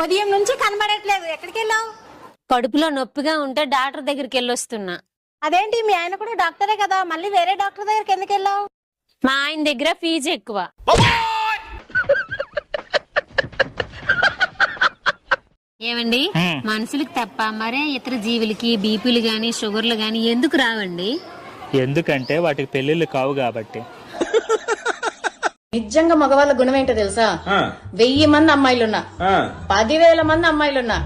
ఉదయం నుంచి కనబడట్లేదు. ఎక్కడికి వెళ్ళావు? కడుపులో నొప్పిగా ఉంటే డాక్టర్ దగ్గరికి వెళ్ళొస్తున్నా. అదేంటి? మీ ఆయన కూడా డాక్టరే కదా. మళ్ళీ వేరే డాక్టర్ దగ్గరికి ఎందుకు వెళ్ళావు? మా ఆయన దగ్గర ఫీజు ఎక్కువ. ఏమండి? మనుషులకి తప్ప మరే ఇతర జీవులకి బీపీలు గాని షుగర్లు గాని ఎందుకు రావండి? ఎందుకంటే వాటికి పెళ్ళిళ్ళు కావు కాబట్టి. నిజంగా మగవాళ్ళ గుణం ఏంటో తెలుసా? వెయ్యి మంది అమ్మాయిలున్నా పదివేల మంది అమ్మాయిలున్నా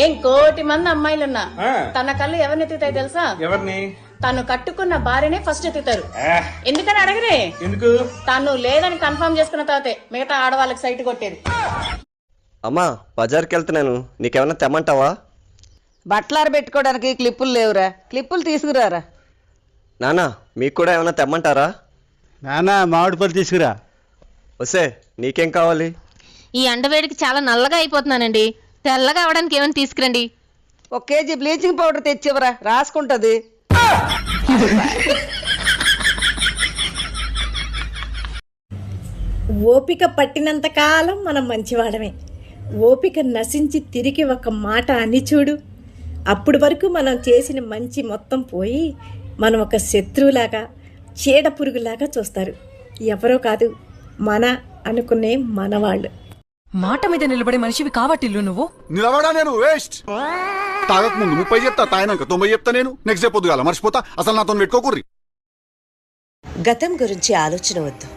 ఏం కోటి మంది అమ్మాయిలున్నా తన కళ్ళు ఎవరిని ఎత్తుతాయి తెలుసా? ఎవరిని? తను కట్టుకున్న భార్యనే ఫస్ట్ ఎత్తుతారు. ఎందుకని అడగరే? ఎందుకు? తను లేదని కన్ఫర్మ్ చేసుకున్న తర్వాతే మిగతా ఆడవాళ్ళకి సైట్ కొట్టేది. అమ్మా బజార్కి వెళ్తున్నాను నీకేమన్నా తెమ్మంటావా? బట్టలార పెట్టుకోవడానికి క్లిప్పులు లేవురా. క్లిప్పులు తీసుకురారా. నానా మీకు కూడా ఏమన్నా తెమ్మంటారా? నానా మామిడి పళ్ళు తీసుకురా. వస్తే నీకేం కావాలి? ఈ అండవేడికి చాలా నల్లగా అయిపోతున్నానండి. తెల్లగా అవడానికి ఏమైనా తీసుకురండి. ఒక కేజీ బ్లీచింగ్ పౌడర్ తెచ్చివరా రాసుకుంటది. ఓపిక పట్టినంత కాలం మనం మంచివాడమే. ఓపిక నశించి తిరిగి ఒక మాట అని చూడు. అప్పుడు వరకు మనం చేసిన మంచి మొత్తం పోయి మనం ఒక శత్రువులాగా చీడ పురుగులాగా చూస్తారు. ఎవరో కాదు. మన అనుకునే మనవాళ్ళు. మాట మీద నిలబడే మనిషివి కావట్టిల్లు నువ్వు? నిలబడా నేను? వేస్ట్! తాగక ముందు ముప్పై చెప్తా తాగినాక తొంభై చెప్తా నేను. నెక్స్ట్ డే పొద్దుగాల మర్చిపోతా అసలు నాతో పెట్టుకోకుర్రి. గతం గురించి ఆలోచన వద్దు.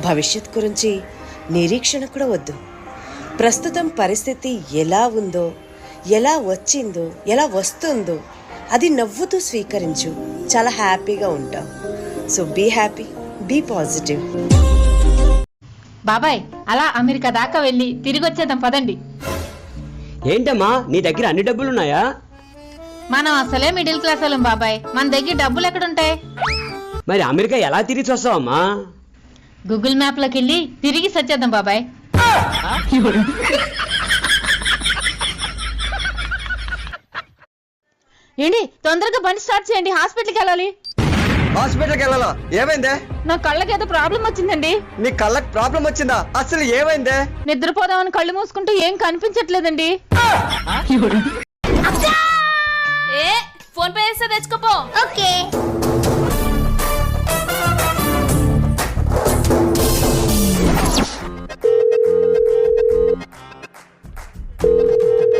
భవిష్యత్ గురించి నిరీక్షణ కూడా వద్దు. ప్రస్తుతం పరిస్థితి ఎలా ఉందో ఎలా వచ్చిందో ఎలా వస్తుందో అది నవ్వుతూ స్వీకరించు. చాలా హ్యాపీగా ఉంటావు. So be happy be positive బాబాయ్ అలా అమెరికా దాకా వెళ్ళి తిరిగి వచ్చేద్దాం పదండి. ఏంటమ్మా నీ దగ్గర అన్ని డబ్బులున్నాయా? మనం అసలే మిడిల్ క్లాస్ వాళ్ళం బాబాయ్. మన దగ్గర డబ్బులు ఎక్కడుంటాయి? మరి అమెరికా ఎలా తిరిగి వస్తావమ్మా గూగుల్ మ్యాప్లోకి వెళ్ళి తిరిగి సచ్చేద్దాం బాబాయ్. ఏంటి తొందరగా బండి స్టార్ట్ చేయండి హాస్పిటల్కి వెళ్ళాలి. హాస్పిటల్కి వెళ్ళాలా ఏమైందే? నా కళ్ళకి ఏదో ప్రాబ్లం వచ్చిందండి. నీ కళ్ళకి ప్రాబ్లం వచ్చిందా? అసలు ఏమైందే? నిద్రపోదామని కళ్ళు మూసుకుంటూ ఏం కనిపించట్లేదండి. ఏ ఫోన్ పే చేస్తే తెచ్చుకోపో. ఓకే.